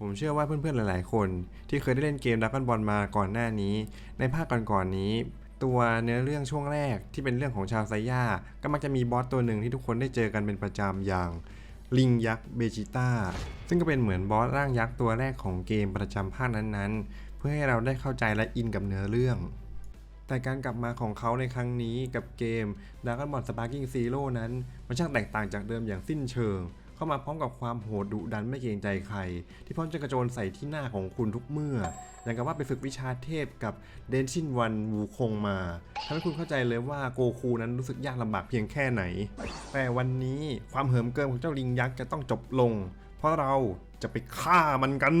ผมเชื่อว่าเพื่อนๆหลายๆ คนที่เคยได้เล่นเกมดัก g อนบอลมาก่อนหน้านี้ ในภาคก่อนๆนี้ ตัวเนื้อเรื่องช่วงแรกที่เป็นเรื่องของชาวไซย่าก็มักจะมีบอสตัวหนึ่งที่ทุกคนได้เจอกันเป็นประจำอย่างลิงยักษ์เบจิต้าซึ่งก็เป็นเหมือนบอสร่างยักษ์ตัวแรกของเกมประจำภาคนั้นๆ เพื่อให้เราได้เข้าใจและอินกับเนื้อเรื่อง แต่การกลับมาของเขาในครั้งนี้กับเกม Dragon Ball Sparking Zero นั้นมันช่างแตกต่างจากเดิมอย่างสิ้นเชิง เข้ามาพร้อมกับความโหดดุดันไม่เกรงใจใคร ที่พร้อมจะกระโจนใส่ที่หน้าของคุณทุกเมื่อ อย่างกับว่าไปฝึกวิชาเทพกับเดนชินวันวูคงมาทำให้คุณเข้าใจเลยว่าโกคูนั้นรู้สึกยากลำบากเพียงแค่ไหน แต่วันนี้ความเหิมเกิมของเจ้าลิงยักษ์จะต้องจบลง เพราะเราจะไปฆ่ามันกัน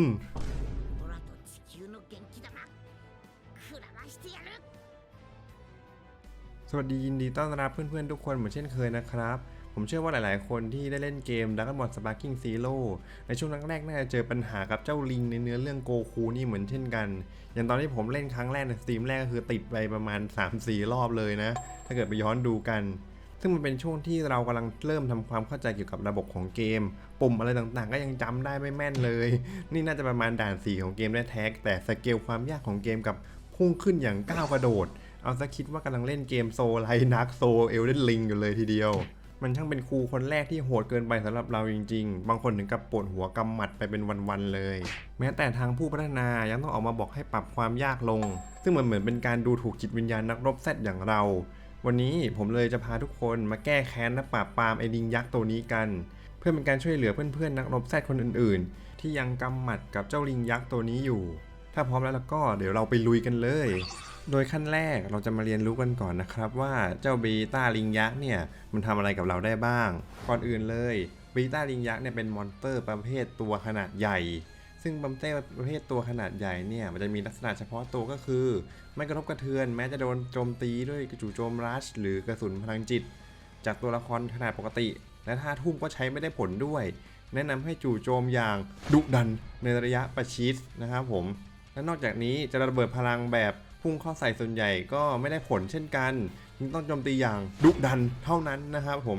สวัสดียินดีต้อนรับเพื่อนๆทุกคนเหมือนเช่นเคยนะครับ ผมเชื่อว่าหลายๆ คนที่ได้เล่นเกม Dragon Ball Sparking Zero ในช่วงแรกๆ น่าจะเจอปัญหากับเจ้าลิงในเนื้อเรื่องโกคูนี่เหมือนเช่นกัน อย่างตอนที่ผมเล่นครั้งแรกในสตรีมแรกก็คือติดไปประมาณ 3-4 รอบเลยนะ ถ้าเกิดไปย้อนดูกัน ซึ่งมันเป็นช่วงที่เรากำลังเริ่มทำความเข้าใจเกี่ยวกับระบบของเกม ปุ่มอะไรต่างๆ ก็ยังจำได้ไม่แม่นเลย นี่น่าจะประมาณด่าน4ของเกมได้แท็กแต่สเกลความยากของเกมกับพุ่งขึ้นอย่างก้าวกระโดด เอาซะคิดว่ากำลังเล่นเกมโซไลนักโซเอลเดนลิงอยู่เลยทีเดียว มันช่างเป็นครูคนแรกที่โหดเกินไปสำหรับเราจริง ๆ บางคนถึงกับปวดหัวกำหมัดไปเป็นวันๆเลย แม้แต่ทางผู้พัฒนายังต้องออกมาบอกให้ปรับความยากลง ซึ่งมันเหมือนเป็นการดูถูกจิตวิญญาณนักรบแซดอย่างเรา วันนี้ผมเลยจะพาทุกคนมาแก้แค้นและปราบปรามไอ้ลิงยักษ์ตัวนี้กัน เพื่อเป็นการช่วยเหลือเพื่อนๆนักรบแซดคนอื่น ๆ ที่ยังกำหมัดกับเจ้าลิงยักษ์ตัวนี้อยู่ ถ้าพร้อมแล้วแล้วก็เดี๋ยวเราไปลุยกันเลย โดยขั้นแรกเราจะมาเรียนรู้กันก่อนนะครับ ว่าเจ้าบีต้าลิงยักษ์เนี่ยมันทำอะไรกับเราได้บ้าง ก่อนอื่นเลยบีต้าลิงยักษ์เนี่ยเป็นมอนสเตอร์ประเภทตัวขนาดใหญ่ ซึ่งบัมเต้ประเภทตัวขนาดใหญ่เนี่ยมันจะมีลักษณะเฉพาะตัวก็คือ ไม่กระทบกระเทือน แม้จะโดนโจมตีด้วยกระจู่โจมรัชหรือกระสุนพลังจิต จากตัวละครขนาดปกติ และท่าทุ่มก็ใช้ไม่ได้ผลด้วย แนะนำให้จู่โจมอย่างดุดันในระยะประชิดนะครับผมและนอกจากนี้จะระเบิดพลังแบบ พุ่งเข้าใส่ส่วนใหญ่ก็ไม่ได้ผลเช่นกันจึงต้องโจมตีอย่างดุดันเท่านั้นนะครับผม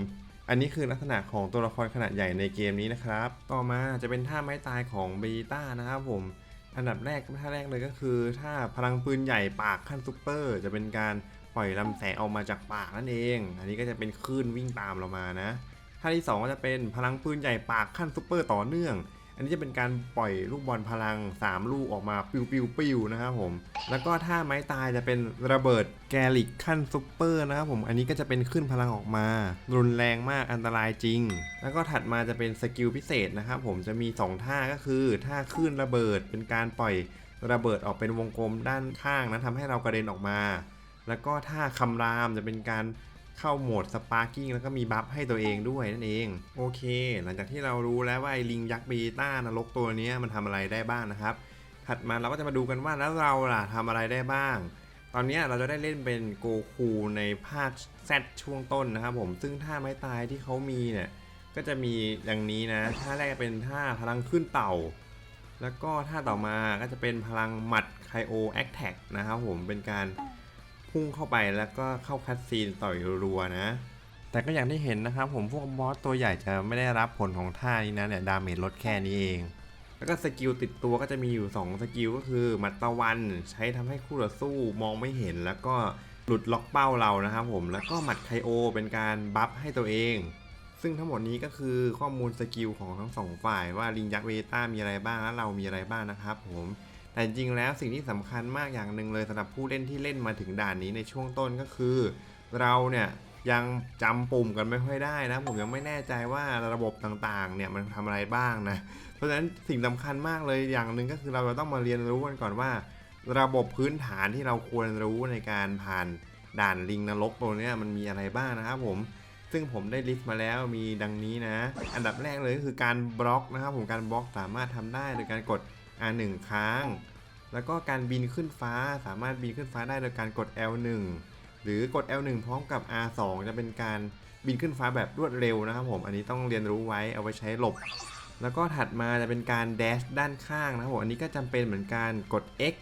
อันนี้คือลักษณะของตัวละครขนาดใหญ่ในเกมนี้นะครับ ต่อมาจะเป็นท่าไม้ตายของเบต้านะครับผม อันดับแรกท่าแรกเลยก็คือท่าพลังปืนใหญ่ปากขั้นซุปเปอร์ จะเป็นการปล่อยลำแสงออกมาจากปากนั่นเอง อันนี้ก็จะเป็นคลื่นวิ่งตามเรามานะ ท่าที่สองก็จะเป็นพลังปืนใหญ่ปากขั้นซุปเปอร์ต่อเนื่อง อันนี้จะเป็นการปล่อยลูกบอลพลัง 3 ลูกออกมาปิวปิวปิวนะครับผม แล้วก็ท่าไม้ตายจะเป็นระเบิดแกลิกขั้นซุปเปอร์นะครับผม อันนี้ก็จะเป็นขึ้นพลังออกมา รุนแรงมากอันตรายจริง แล้วก็ถัดมาจะเป็นสกิลพิเศษนะครับผมจะมี 2 ท่าก็คือท่าขึ้นระเบิดเป็นการปล่อยระเบิดออกเป็นวงกลมด้านข้างนะทำให้เรากระเด็นออกมา แล้วก็ท่าคำรามจะเป็นการ เข้าโหมดสปาร์กิ้งแล้วก็มีบัฟให้ตัวเองด้วยนั่นเอง โอเค หลังจากที่เรารู้แล้วว่าไอ้ลิงยักษ์เบต้านรกตัวนี้มันทำอะไรได้บ้างนะครับ ถัดมาเราก็จะมาดูกันว่าแล้วเราล่ะทำอะไรได้บ้าง ตอนนี้เราจะได้เล่นเป็นโกคูในภาคแซดช่วงต้นนะครับผมซึ่งท่าไม้ตายที่เขามีเนี่ยก็จะมีอย่างนี้นะท่าแรกเป็นท่าพลังขึ้นเต่า แล้วก็ท่าต่อมาก็จะเป็นพลังหมัดไคโอแอคแท็กนะครับผมเป็นการ พุ่งเข้าไปแล้วก็เข้าคัดซีนต่อยรัวนะ แต่ก็อย่างที่เห็นนะครับผมพวกบอสตัวใหญ่จะไม่ได้รับผลของท่านี้นะเนี่ยดาเมจลดแค่นี้เอง แล้วก็สกิลติดตัวก็จะมีอยู่ 2 สกิลก็คือหมัดตะวันใช้ทำให้คู่ต่อสู้มองไม่เห็นแล้วก็หลุดล็อกเป้าเรานะครับผมแล้วก็หมัดไคโอเป็นการบัฟให้ตัวเอง ซึ่งทั้งหมดนี้ก็คือข้อมูลสกิลของทั้งสองฝ่ายว่าลิงยักษ์เวต้ามีอะไรบ้างและเรามีอะไรบ้างนะครับผม แต่จริงแล้วสิ่งที่สำคัญมากอย่างหนึ่งเลยสำหรับผู้เล่นที่เล่นมาถึงด่านนี้ในช่วงต้นก็คือ เราเนี่ยยังจำปุ่มกันไม่ค่อยได้นะ ผมยังไม่แน่ใจว่าระบบต่างๆ เนี่ยมันทำอะไรบ้างนะ เพราะฉะนั้นสิ่งสำคัญมากเลยอย่างหนึ่งก็คือเราจะต้องมาเรียนรู้กันก่อนว่า ระบบพื้นฐานที่เราควรรู้ในการผ่านด่านลิงนรกตัวนี้มันมีอะไรบ้างนะครับผมซึ่งผมได้ลิสต์มาแล้วมีดังนี้นะ อันดับแรกเลยก็คือการบล็อกนะครับผมการบล็อกสามารถทำได้โดยการกด R1 ค้างแล้วก็การบินขึ้นฟ้าสามารถบินขึ้นฟ้าได้โดยการกด L1 หรือกด L1 พร้อมกับ R2 จะเป็นการบินขึ้นฟ้าแบบรวดเร็วนะครับผมอันนี้ต้องเรียนรู้ไว้เอาไว้ใช้หลบ แล้วก็ถัดมาจะเป็นการแดชด้านข้างนะครับผมอันนี้ก็จำเป็นเหมือนการกด X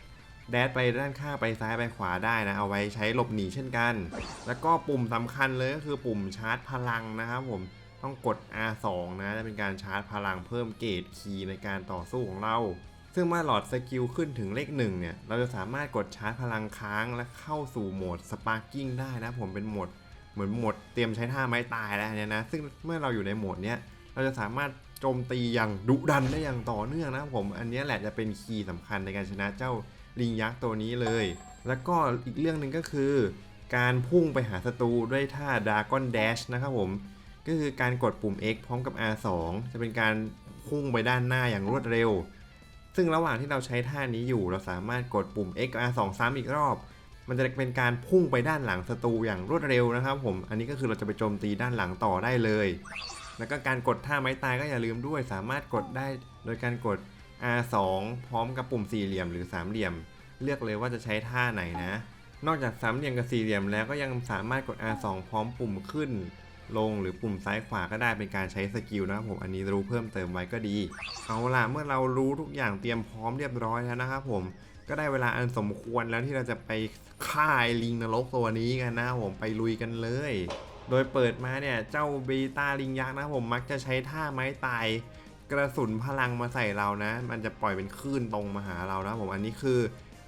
แดชไปด้านข้างไปซ้ายไปขวาได้นะ เอาไว้ใช้หลบหนีเช่นกัน แล้วก็ปุ่มสำคัญเลยก็คือปุ่มชาร์จพลังนะครับผมต้องกด R2 นะจะเป็นการชาร์จพลังเพิ่มเกรดคีย์ในการต่อสู้ของเรา ซึ่งเมื่อหลอดสกิลขึ้นถึงเลขหนึ่งเนี่ย เราจะสามารถกดชาร์จพลังค้างและเข้าสู่โหมดสปาร์กิ้งได้นะผมเป็นโหมดเหมือนโหมดเตรียมใช้ท่าไม้ตายแล้วเนี่ยนะ ซึ่งเมื่อเราอยู่ในโหมดเนี้ยเราจะสามารถโจมตีอย่างดุดันได้อย่างต่อเนื่องนะผม อันนี้แหละจะเป็นคีย์สำคัญในการชนะเจ้าลิงยักษ์ตัวนี้เลย แล้วก็อีกเรื่องหนึ่งก็คือ การพุ่งไปหาศัตรูด้วยท่า Dragon Dash นะครับผม ก็คือการกดปุ่ม X พร้อมกับ R2 จะเป็นการพุ่งไปด้านหน้าอย่างรวดเร็ว ซึ่งระหว่างที่เราใช้ท่านี้อยู่ เราสามารถกดปุ่ม XR 2ซ้ำอีกรอบ มันจะเป็นการพุ่งไปด้านหลังศัตรูอย่างรวดเร็วนะครับ ผม อันนี้ก็คือเราจะไปโจมตีด้านหลังต่อได้เลย แล้วก็การกดท่าไม้ตายก็อย่าลืมด้วย สามารถกดได้โดยการกด R2 พร้อมกับปุ่มสี่เหลี่ยมหรือสามเหลี่ยม เลือกเลยว่าจะใช้ท่าไหนนะ นอกจากสามเหลี่ยมกับสี่เหลี่ยมแล้วก็ยังสามารถกด R2 พร้อมปุ่มขึ้น ลงหรือปุ่มซ้ายขวาก็ได้เป็นการใช้สกิลนะครับผมอันนี้รู้เพิ่มเติมไว้ก็ดี เอาล่ะเมื่อเรารู้ทุกอย่างเตรียมพร้อมเรียบร้อยแล้วนะครับผมก็ได้เวลาอันสมควรแล้วที่เราจะไปฆ่าลิงนรกตัวนี้กันนะผมไปลุยกันเลย โดยเปิดมาเนี่ยเจ้าเบต้าลิงยักษ์นะผมมักจะใช้ท่าไม้ตายกระสุนพลังมาใส่เรานะ มันจะปล่อยเป็นคลื่นตรงมาหาเรานะผมอันนี้คือ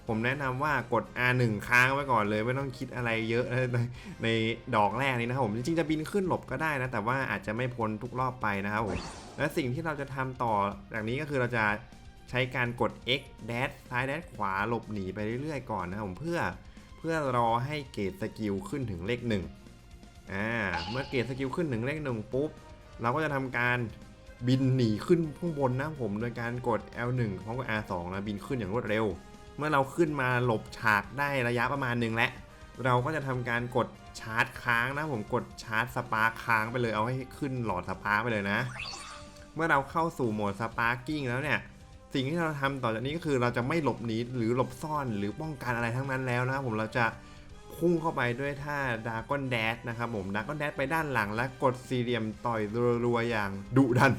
ผมแนะนำว่ากด R1 ค้างไว้ก่อนเลย ไม่ต้องคิดอะไรเยอะในในดอกแรกนี้นะครับผมจริงๆจะบินขึ้นหลบก็ได้นะ แต่ว่าอาจจะไม่พ้นทุกรอบไปนะครับผมและสิ่งที่เราจะทำต่อจากนี้ก็คือเราจะใช้การกด X dash ซ้าย dash ขวาหลบหนีไปเรื่อยๆก่อนนะครับผมเพื่อเพื่อรอให้เกรดสกิลขึ้นถึงเลขหนึ่งอ่าเมื่อเกรดสกิลขึ้นถึงเลขหนึ่งปุ๊บเราก็จะทำการบินหนีขึ้นข้างบนนะผมโดยการกด L1 พร้อมกับ R2 นะบินขึ้นอย่างรวดเร็ว เมื่อเราขึ้นมาหลบฉากได้ระยะประมาณหนึ่งแล้วเราก็จะทำการกดชาร์จค้างนะผมกดชาร์จสปาร์ค้างไปเลยเอาให้ขึ้นหลอดสปาร์ไปเลยนะ เมื่อเราเข้าสู่โหมดสปาร์กิ้งแล้วเนี่ยสิ่งที่เราทำต่อจากนี้ก็คือเราจะไม่หลบหนีหรือหลบซ่อนหรือป้องกันอะไรทั้งนั้นแล้วนะครับผมเราจะพุ่งเข้าไปด้วยท่าดากอนแดดนะครับผมดากอนแดดไปด้านหลังและกดสี่เหลี่ยมต่อยรัวๆอย่างดุดัน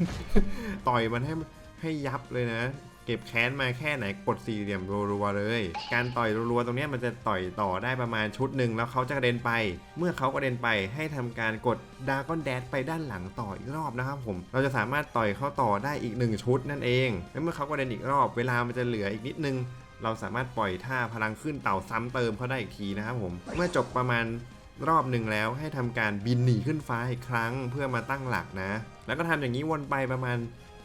ต่อยมันให้ให้ยับเลยนะ เก็บแค้นมาแค่ไหนกดสี่เหลี่ยมรัวๆเลย การต่อยรัวๆตรงนี้มันจะต่อยต่อได้ประมาณชุดหนึ่งแล้วเขาจะกระเด็นไป เมื่อเขากระเด็นไปให้ทำการกดดาก้อนแดดไปด้านหลังต่ออีกรอบนะครับผม เราจะสามารถต่อยเขาต่อได้อีกหนึ่งชุดนั่นเองและเมื่อเขากระเด็นอีกรอบ เวลามันจะเหลืออีกนิดนึง เราสามารถปล่อยท่าพลังขึ้นเต่าซ้ำเติมเขาได้อีกทีนะครับผม เมื่อจบประมาณรอบหนึ่งแล้วให้ทำการบินหนีขึ้นฟ้าอีกครั้งเพื่อมาตั้งหลักนะ แล้วก็ทำอย่างนี้วนไปประมาณ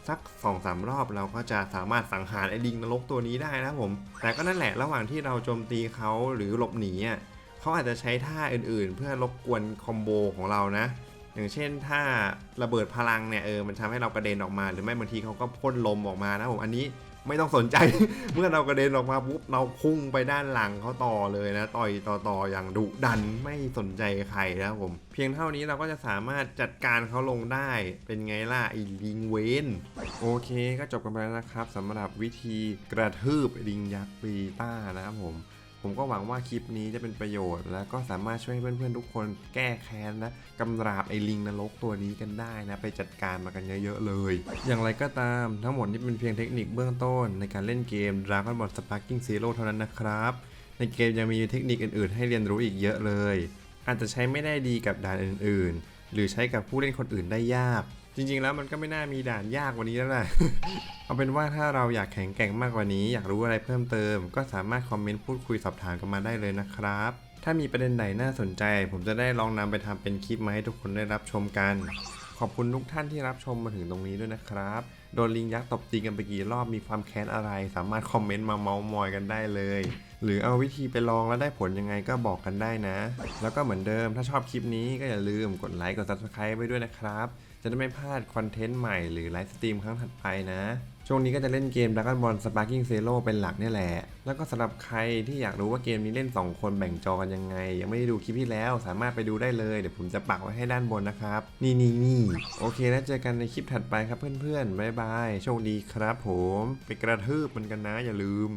สัก2อสารอบเราก็จะสามารถสังหารไอ้ลิงนรกตัวนี้ได้นะผม แต่ก็นั่นแหละระหว่างที่เราโจมตีเขาหรือหลบหนีอะเขาอาจจะใช้ท่าอื่นๆ เพื่อรบกวนคอมโบของเรานะ อย่างเช่นถ้าระเบิดพลังเนี่ยเออมันทำให้เรากระเด็นออกมา หรือไม่บางทีเขาก็พ่นลมออกมานะผมอันนี้ ไม่ต้องสนใจ เมื่อเรากระเด็นออกมาปุ๊บเราพุ่งไปด้านหลังเขาต่อเลยนะ ต่อยต่อต่อย่างดุดันไม่สนใจใครนะครับผม เพียงเท่านี้เราก็จะสามารถจัดการเขาลงได้เป็นไงล่ะไอ้ลิงเวนโอเคก็จบกันไปแล้วนะครับสำหรับวิธีกระทืบลิงยักษ์ปีต้านะครับผม ผมก็หวังว่าคลิปนี้จะเป็นประโยชน์ แล้วก็สามารถช่วยให้เพื่อนๆทุกคนแก้แค้นนะกำราบไอ้ลิงนรกตัวนี้กันได้นะ ไปจัดการมากันเยอะๆเลย อย่างไรก็ตามทั้งหมดนี้เป็นเพียงเทคนิคเบื้องต้น ในการเล่นเกม Dragon Ball Sparking Zero เท่านั้นนะครับ ในเกมยังมีเทคนิคอื่นๆ ให้เรียนรู้อีกเยอะเลย อาจจะใช้ไม่ได้ดีกับด่านอื่นๆ หรือใช้กับผู้เล่นคนอื่นได้ยาก จริงๆแล้วมันก็ไม่น่ามีด่านยากกว่านี้แล้วแหละเอาเป็นว่าถ้าเราอยากแข็งแกร่งมากกว่านี้ อยากรู้อะไรเพิ่มเติม ก็สามารถคอมเมนต์พูดคุยสอบถามกันมาได้เลยนะครับ ถ้ามีประเด็นไหนน่าสนใจ ผมจะได้ลองนำไปทำเป็นคลิปมาให้ทุกคนได้รับชมกัน ขอบคุณทุกท่านที่รับชมมาถึงตรงนี้ด้วยนะครับ โดนลิงยักษ์ตบตีกันไปกี่รอบมีความแค้นอะไร สามารถคอมเมนต์มาเมาส์มอยกันได้เลยหรือเอาวิธีไปลองแล้วได้ผลยังไงก็บอกกันได้นะ แล้วก็เหมือนเดิมถ้าชอบคลิปนี้ก็อย่าลืมกดไลค์กด subscribe ไว้ด้วยนะครับ จะได้ไม่พลาดคอนเทนต์ใหม่หรือไลฟ์สตรีมครั้งถัดไปนะ ช่วงนี้ก็จะเล่นเกม Dragon Ball Sparking Zero เป็นหลักนี่แหละ แล้วก็สำหรับใครที่อยากรู้ว่าเกมนี้เล่น 2 คนแบ่งจอกันยังไง ยังไม่ได้ดูคลิปที่แล้ว สามารถไปดูได้เลยเดี๋ยวผมจะปักไว้ให้ด้านบนนะครับ นี่นี่นี่โอเคแล้วเจอกันในคลิปถัดไปครับเพื่อนๆบ๊ายบายโชคดีครับ ผมไปกระทืบมันกันนะอย่าลืม